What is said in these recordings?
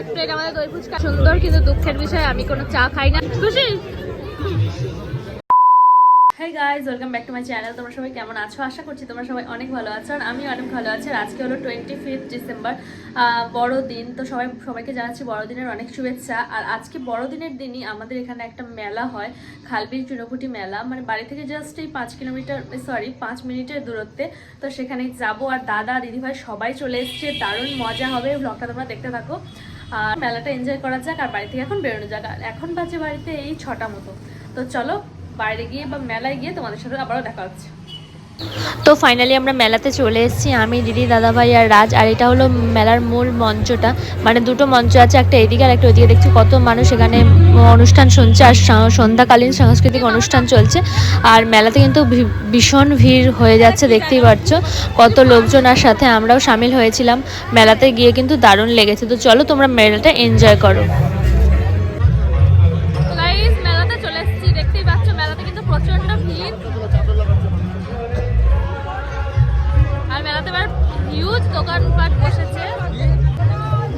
এক প্লেট আমাদের দই ফুচকা। সুন্দর কিন্তু দুঃখের বিষয়, আমি কোনো চা খাই না। খুশি? Hi guys welcome back to my channel তোমরা সবাই কেমন আছো? আশা করছি তোমরা সবাই অনেক ভালো আছো। আর আমি অনেক ভালো আছি। আর আজকে হলো টোয়েন্টি ফিফথ ডিসেম্বর বড়দিন। তো সবাই, সবাইকে জানাচ্ছি বড়দিনের অনেক শুভেচ্ছা। আর আজকে বড়দিনের দিনই আমাদের এখানে একটা মেলা হয়, খালবির চুনোপুটি মেলা। মানে বাড়ি থেকে জাস্ট এই পাঁচ কিলোমিটার সরি পাঁচ মিনিটের দূরত্বে। তো সেখানে যাব। আর দাদা, দিদিভাই সবাই চলে এসছে। দারুণ মজা হবে। ব্লগটা তোমরা দেখতে থাকো। আর মেলাটা এনজয় করা যাক আর বাড়ি থেকে এখন বেরোনো যাক। আর এখন বাজে বাড়িতে এই ছটা মতো। তো চলো, বাইরে গিয়ে বা মেলায় গিয়ে তোমাদের সাথে আবারও দেখা হচ্ছে। তো ফাইনালি আমরা মেলাতে চলে এসেছি, আমি, দিদি, দাদাভাই আর রাজ, আর এটা হলো মেলার মূল মঞ্চটা। মানে দুটো মঞ্চ আছে, একটা এদিকে আর একটা ওইদিকে। দেখছি কত মানুষ এখানে অনুষ্ঠান শুনছে, আর সন্ধ্যাকালীন সাংস্কৃতিক অনুষ্ঠান চলছে। আর মেলাতে কিন্তু ভীষণ ভিড় হয়ে যাচ্ছে, দেখতেই পাচ্ছ। কত লোকজন আর সাথে আমরাও সামিল হয়েছিলাম। মেলাতে গিয়ে কিন্তু দারুণ লেগেছে। তো চলো তোমরা মেলাটা এনজয় করো। দোকানপাট বসেছে।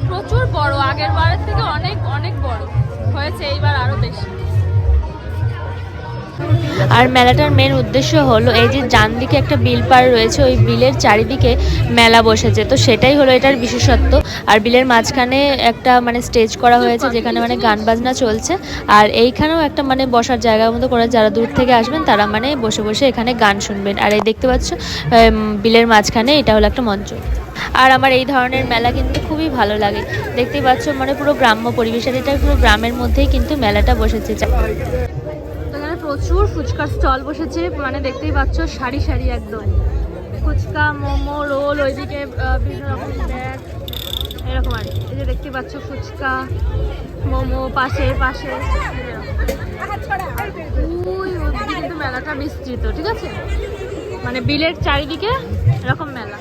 প্রচুর বড়, আগের বারের থেকে অনেক অনেক বড়। হয়েছে এইবার আরও বেশি। আর মেলাটার মেন উদ্দেশ্য হলো এই যে ডান দিকে একটা বিল পার রয়েছে, ওই বিলের চারিদিকে মেলা বসেছে। তো সেটাই হলো এটার বিশেষত্ব। আর বিলের মাঝখানে একটা মানে স্টেজ করা হয়েছে, যেখানে মানে গান বাজনা চলছে। আর এইখানেও একটা মানে বসার জায়গার মতো করে যারা দূর থেকে আসবেন, তারা মানে বসে বসে এখানে গান শুনবেন। আর এই দেখতে পাচ্ছ বিলের মাঝখানে এটা হলো একটা মঞ্চ। আর আমার এই ধরনের মেলা কিন্তু খুবই ভালো লাগে। দেখতেই পাচ্ছ মানে পুরো গ্রাম্য পরিবেশের এটা পুরো গ্রামের মধ্যেই কিন্তু মেলাটা বসেছে। এখানে প্রচুর ফুচকার স্টল বসেছে মানে দেখতেই পাচ্ছ সারি সারি একদম। ফুচকা, মোমো, রোল, ওইদিকে বিভিন্ন রকম ব্যাগ, এরকম আর। এই যে দেখতেই পাচ্ছ ফুচকা, মোমো, পাশে পাশে। কিন্তু মেলাটা বিস্তৃত, ঠিক আছে? মানে বিলের চারিদিকে এরকম মেলা।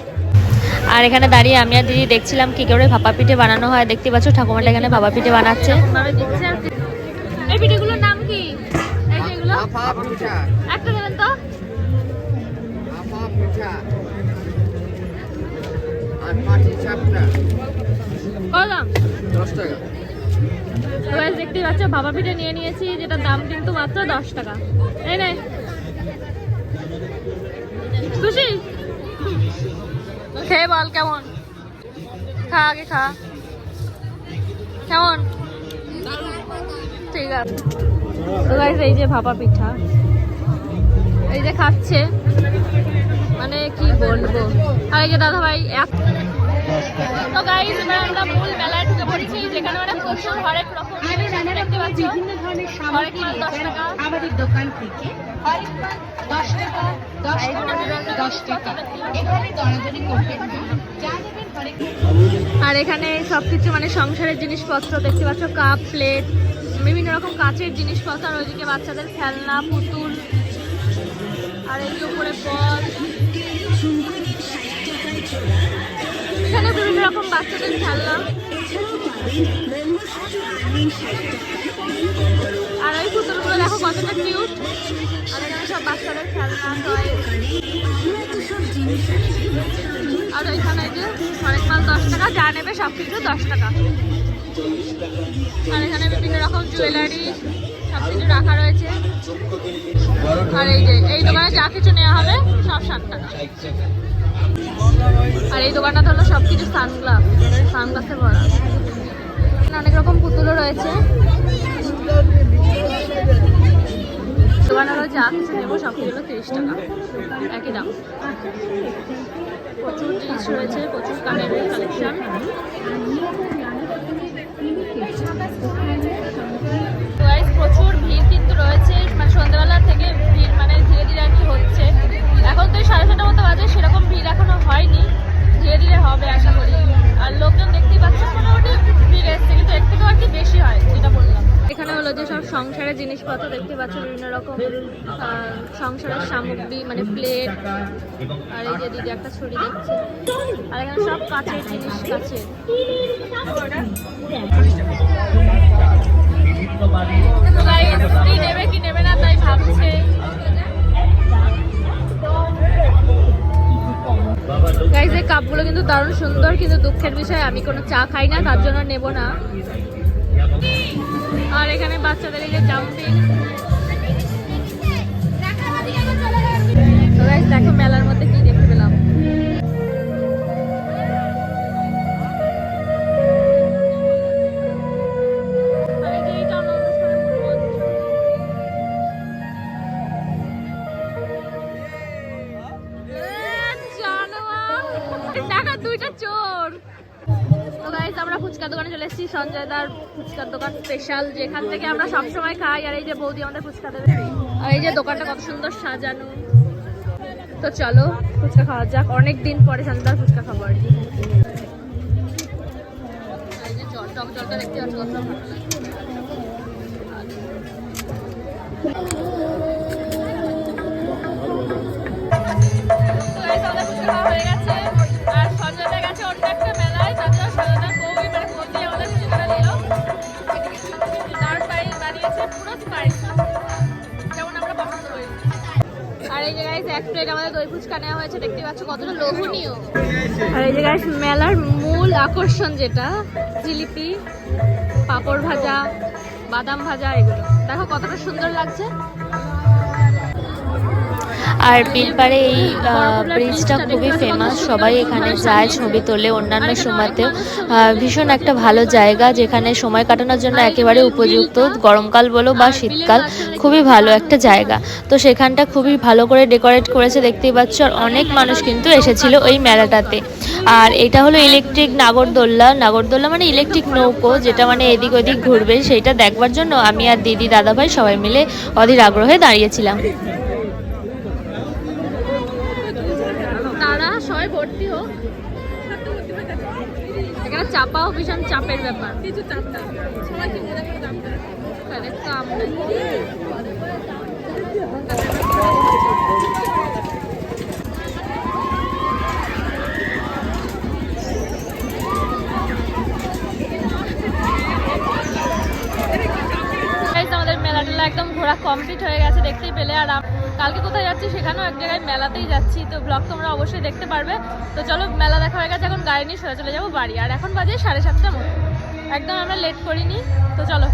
আর এখানে দাঁড়িয়ে আমি আর দিদি দেখছিলাম কি করে ভাপা পিঠে বানানো হয়। দেখতে পাচ্ছ ঠাকুমাটা এখানে ভাপা পিঠে বানাচ্ছে। এই পিঠেগুলোর নাম কি? এই যে এগুলো আফা পিঠা। একটা দেবেন তো। আফা পিঠা। আর পাটি চাপটা। কত দাম দশ টাকা। তো guys, দেখতেই পাচ্ছ ভাপা পিঠে নিয়ে নিয়েছি যেটা দাম কিন্তু মাত্র দশ টাকা। এই নে খেয়ে বল, কেমন? খা, আগে খা। কেমন? ঠিক আছে। এই যে ভাপা পিঠা। এই যে খাচ্ছে। মানে কি বলব? আর এই যে দাদা ভাই এক তো গাইজ এবার আমরা মূল মেলায় ঢুকে পড়েছি, যেখানে প্রচুর হরেক রকম দেখতে দশ টাকা আমাদের দোকান থেকে হরেক দশ টাকা দশ টাকা। দশ টাকা এখানে দরাদরি হরেক আর এখানে সবকিছু মানে সংসারের জিনিসপত্র দেখতে পাচ্ছ, কাপ প্লেট বিভিন্ন রকম কাঁচের জিনিসপত্র, আর ওইদিকে বাচ্চাদের খেলনা, পুতুল, আর এই উপরে বল এখানে বিভিন্ন রকম বাচ্চাদের খেলনা। আর ওই পুতুলগুলো দেখো কতটা কিউট আর এখানে সব বাচ্চাদের খেলনা আর ওইখানে যে হরেক মাল দশ টাকা, যা নেবে সব কিছু দশ টাকা। আর এখানে বিভিন্ন রকম জুয়েলারি সব কিছু রাখা রয়েছে। আর এই যে, এই দোকানে যা কিছু নেওয়া হবে, সব ষাট টাকা। আর এই দোকানটা হলো সব কিছু সানগ্লাস সানগ্লাসে ভরা অনেক রকম পুতুলও রয়েছে। দোকান হলো যা কিছু নেব সব কিছু হলো তিরিশ টাকা। একই দাম। প্রচুর জিনিস রয়েছে, প্রচুর কানের কালেকশন। সংসারের জিনিসপত্র দেখতে পাচ্ছ, বিভিন্ন রকম সংসারের সামগ্রী মানে প্লেট আর এই যে দিদি একটা ছড়ি দেখছে। আর এখানে সব কাচের জিনিস, কাচের। তো কি নেবে কি নেবে না তাই ভাবছে কাপগুলো কিন্তু দারুণ সুন্দর, কিন্তু দুঃখের বিষয়, আমি কোনো চা খাই না, তার জন্য নেব না। এখানে বাচ্চাদের এই যে জাম্পিং দেখো মেলার মধ্যে কি দেখতে আমরা ফুচকার দোকানে চলে এসেছি, সঞ্জয় দার ফুচকার দোকান স্পেশাল যেখান থেকে আমরা সবসময় খাই। আর এই যে বৌদি আমাদের ফুচকা দেবে। আর এই যে দোকানটা কত সুন্দর সাজানো। তো চলো, ফুচকা খাওয়া যাক। অনেক দিন পরে সন্ধ্যার ফুচকা খাব আর কি। দেখতে প্লেট আমাদের দই ফুচকা নেওয়া হয়েছে দেখতে পাচ্ছ কতটা লোভনীয়। আর এই যে গাইস মেলার মূল আকর্ষণ যেটা জিলিপি পাপড় ভাজা বাদাম ভাজা এগুলো। দেখো কতটা সুন্দর লাগছে। আর বিলপাড়ে এই ব্রিজটা খুবই ফেমাস সবাই এখানে যায়, ছবি তোলে। অন্যান্য সময়তেও ভীষণ একটা ভালো জায়গা যেখানে সময় কাটানোর জন্য একেবারে উপযুক্ত। গরমকাল বলো বা শীতকাল, খুবই ভালো একটা জায়গা। তো সেখানটা খুবই ভালো করে ডেকোরেট করেছে, দেখতেই পাচ্ছ। আর অনেক মানুষ কিন্তু এসেছিল ওই মেলাটাতে। আর এটা হলো ইলেকট্রিক নাগরদোল্লা। নাগরদোল্লা মানে ইলেকট্রিক নৌকো, যেটা মানে এদিক ওদিক ঘুরবে, সেইটা দেখবার জন্য আমি আর দিদি, দাদাভাই সবাই মিলে অধীর আগ্রহে দাঁড়িয়েছিলাম তারা ভর্তি হোক এখানে চাপাও ভীষণ চাপের ব্যাপার। কিছু চাপ না সবাই কি মজা করে চাপ কাম আমাদের মেলা টেলা একদম ঘোরা কমপ্লিট হয়ে গেছে দেখতেই পেলে। আর কালকে কোথায় যাচ্ছি সেখানেও এক জায়গায় মেলাতেই যাচ্ছি, তো ব্লগ তোমরা অবশ্যই দেখতে পারবে। তো চলো, মেলা দেখা হয়ে গেছে, এখন গাড়ি নিয়ে সোজা চলে যাব বাড়ি। আর এখন বাজে সাড়ে সাতটা মতো। একদম আমরা লেট করিনি, তো চলো।